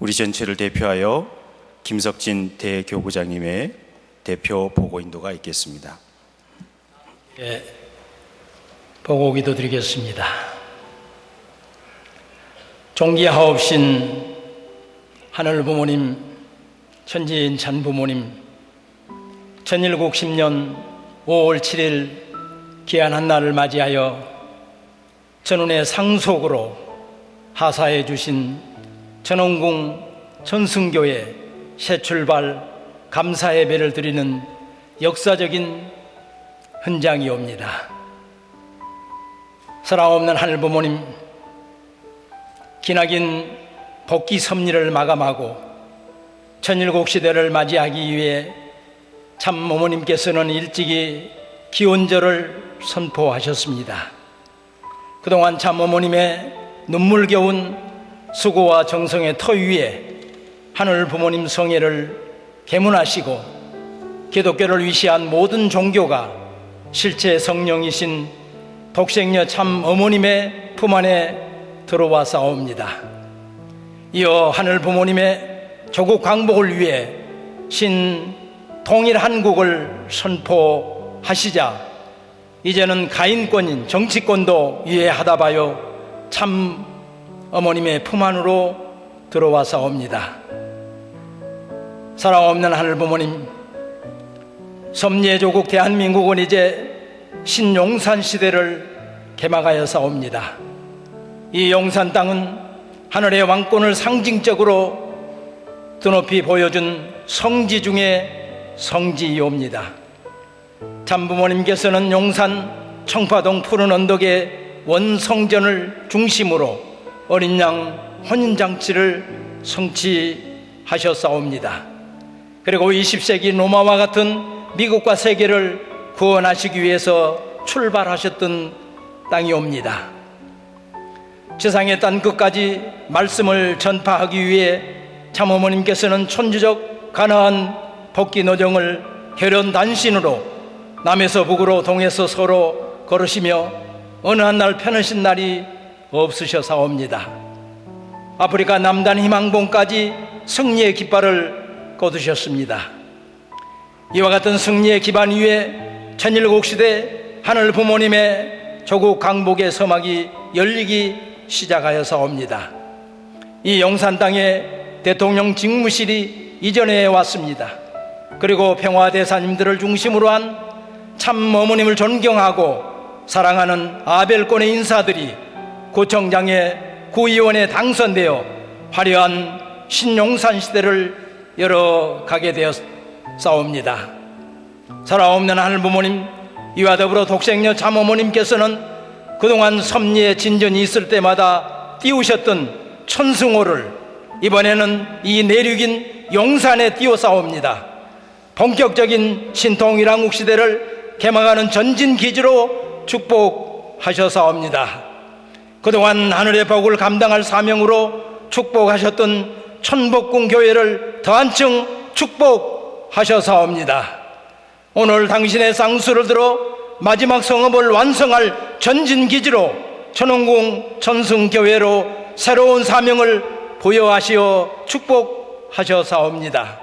우리 전체를 대표하여 김석진 대교구장님의 대표 보고 인도가 있겠습니다. 예, 보고 기도 드리겠습니다. 종기하옵신 하늘 부모님, 천지인 찬 부모님, 천일국 10년 5월 7일 귀한 한 날을 맞이하여 전운의 상속으로 하사해 주신 전원궁 전승교회 새 출발 감사 예배를 드리는 역사적인 현장이 옵니다. 사랑없는 하늘 부모님, 기나긴 복귀 섭리를 마감하고 천일국 시대를 맞이하기 위해 참 어머님께서는 일찍이 기원절을 선포하셨습니다. 그동안 참 어머님의 눈물겨운 수고와 정성의 터 위에 하늘 부모님 성회를 개문하시고 기독교를 위시한 모든 종교가 실제 성령이신 독생녀 참 어머님의 품 안에 들어와 싸웁니다. 이어 하늘 부모님의 조국 광복을 위해 신 통일 한국을 선포하시자 이제는 가인권인 정치권도 이해하다 봐요 참 어머님의 품 안으로 들어와 싸웁니다. 사랑 없는 하늘 부모님 섭리의 조국 대한민국은 이제 신용산 시대를 개막하여 싸웁니다. 이 용산 땅은 하늘의 왕권을 상징적으로 드높이 보여준 성지 중에 성지이옵니다. 참부모님께서는 용산 청파동 푸른 언덕의 원성전을 중심으로 어린 양 혼인장치를 성취하셨사옵니다. 그리고 20세기 로마와 같은 미국과 세계를 구원하시기 위해서 출발하셨던 땅이옵니다. 지상의 땅 끝까지 말씀을 전파하기 위해 참어머님께서는 천주적 가나안 복귀 노정을 결연 단신으로 남에서 북으로 동에서 서로 걸으시며 어느 한 날 편하신 날이 없으셔사옵니다. 아프리카 남단 희망봉까지 승리의 깃발을 꽂으셨습니다. 이와 같은 승리의 기반 위에 천일국 시대 하늘 부모님의 조국 강복의 서막이 열리기 시작하여서옵니다. 이 용산 땅에 대통령 직무실이 이전해 왔습니다. 그리고 평화 대사님들을 중심으로 한 참 어머님을 존경하고 사랑하는 아벨권의 인사들이 구청장에 구의원에 당선되어 화려한 신용산 시대를 열어가게 되었사옵니다. 살아없는 하늘 부모님 이와 더불어 독생녀 참어머님께서는 그동안 섭리의 진전이 있을 때마다 띄우셨던 천승호를 이번에는 이 내륙인 용산에 띄워 싸웁니다. 본격적인 신통일왕국 시대를 개막하는 전진기지로 축복하셔서옵니다. 그동안 하늘의 복을 감당할 사명으로 축복하셨던 천복궁 교회를 더 한층 축복하셔서옵니다. 오늘 당신의 쌍수를 들어 마지막 성업을 완성할 전진기지로 천원궁 천승교회로 새로운 사명을 부여하시어 축복하셔서옵니다.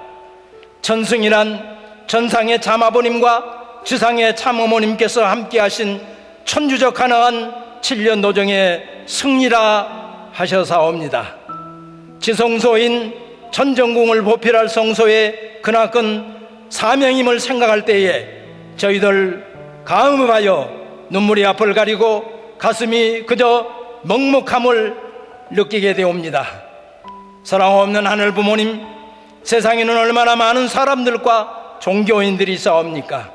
천승이란 전상의 참아버님과 지상의 참어머님께서 함께하신 천주적 가나안 7년 노정의 승리라 하셔사옵니다. 지성소인 전정궁을 보필할 성소의 그나큰 사명임을 생각할 때에 저희들 가음하여 눈물이 앞을 가리고 가슴이 그저 먹먹함을 느끼게 되옵니다. 사랑 없는 하늘 부모님, 세상에는 얼마나 많은 사람들과 종교인들이 싸웁니까?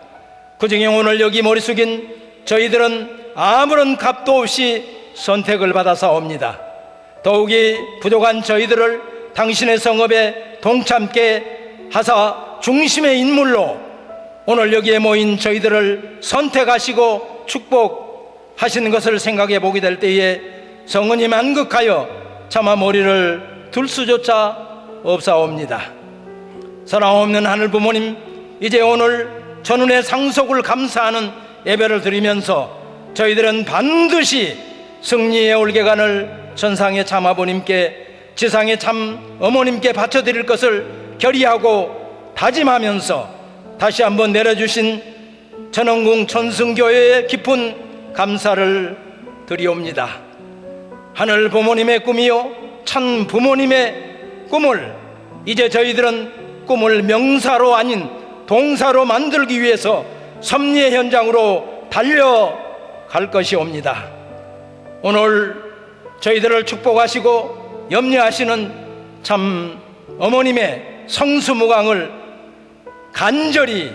그 중에 오늘 여기 머리 숙인 저희들은 아무런 값도 없이 선택을 받아 싸웁니다. 더욱이 부족한 저희들을 당신의 성업에 동참케 하사 중심의 인물로 오늘 여기에 모인 저희들을 선택하시고 축복하시는 것을 생각해 보게 될 때에 성은이 만극하여 차마 머리를 둘 수조차 없사옵니다. 사랑 없는 하늘 부모님, 이제 오늘 전운의 상속을 감사하는 예배를 드리면서 저희들은 반드시 승리의 올개간을 전상의 참아보님께 지상에 참 어머님께 바쳐드릴 것을 결의하고 다짐하면서 다시 한번 내려주신 전원궁 천승교회에 깊은 감사를 드리옵니다. 하늘 부모님의 꿈이요 참 부모님의 꿈을 이제 저희들은 꿈을 명사로 아닌 동사로 만들기 위해서 섭리의 현장으로 달려 갈 것이 옵니다. 오늘 저희들을 축복하시고 염려하시는 참 어머님의 성수무강을 간절히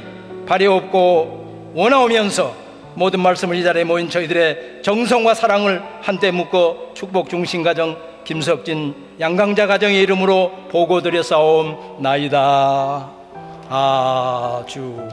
바래옵고 원하오면서 모든 말씀을 이 자리에 모인 저희들의 정성과 사랑을 한때 묶어 축복 중심 가정 김석진 양강자 가정의 이름으로 보고 드려 싸움 나이다 아주